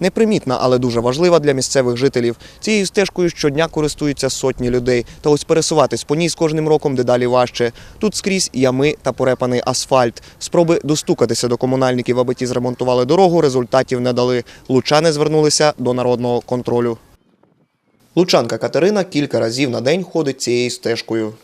Непримітна, але дуже важлива для місцевих жителів. Цією стежкою щодня користуються сотні людей. Та ось пересуватись по ній з кожним роком дедалі важче. Тут скрізь ями та порепаний асфальт. Спроби достукатися до комунальників, аби ті зремонтували дорогу, результатів не дали. Лучани звернулися до народного контролю. Лучанка Катерина кілька разів на день ходить цією стежкою.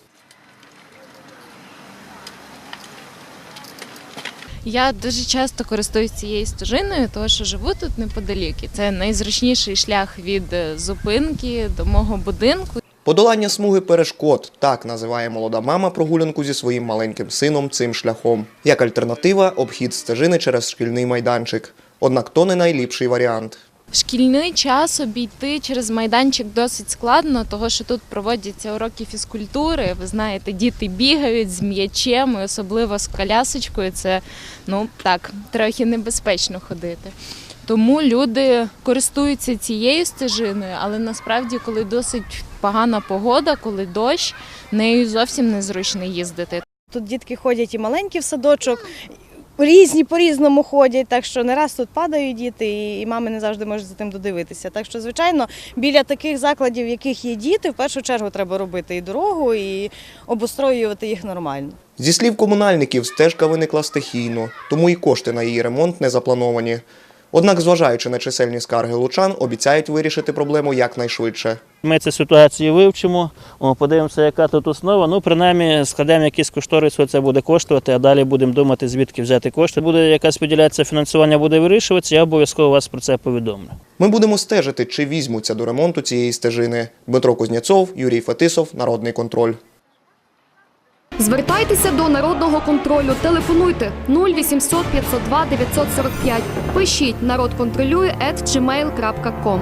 Я дуже часто користуюсь цією стежиною, тому що живу тут неподалік. І це найзручніший шлях від е, зупинки до мого будинку. Подолання смуги перешкод так називає молода мама прогулянку зі своїм маленьким сином цим шляхом. Як альтернатива обхід стежини через шкільний майданчик. Однак то не найліпший варіант. Шкільний час обійти через майданчик досить складно, тому що тут проводяться уроки фізкультури. Ви знаєте, діти бігають з м'ячем, і особливо з колясочкою. Це ну так трохи небезпечно ходити. Тому люди користуються цією стежиною, але насправді, коли досить погана погода, коли дощ, нею зовсім незручно їздити. Тут дітки ходять і маленькі в садочок, різні по-різному ходять, так що не раз тут падають діти, і- і мами не завжди можуть за тим додивитися. Так що, звичайно, біля таких закладів, в яких є діти, в першу чергу треба робити і дорогу, і обустроювати їх нормально. Зі слів комунальників, стежка виникла стихійно, тому і кошти на її ремонт не заплановані. Однак, зважаючи на чисельні скарги лучан, обіцяють вирішити проблему якнайшвидше. Ми цю ситуацію вивчимо, подивимося, яка тут основа. Ну, принаймні, складемо якісь кошторис, що це буде коштувати, а далі будемо думати, звідки взяти кошти. Буде якась виділятися фінансування, буде вирішуватися, я обов'язково вас про це повідомлю. Ми будемо стежити, чи візьмуться до ремонту цієї стежини. Дмитро Кузнєцов, Юрій Фетисов, Народний контроль. Звертайтеся до народного контролю. Телефонуйте 0800 502 945. Пишіть народ контролює at gmail.com.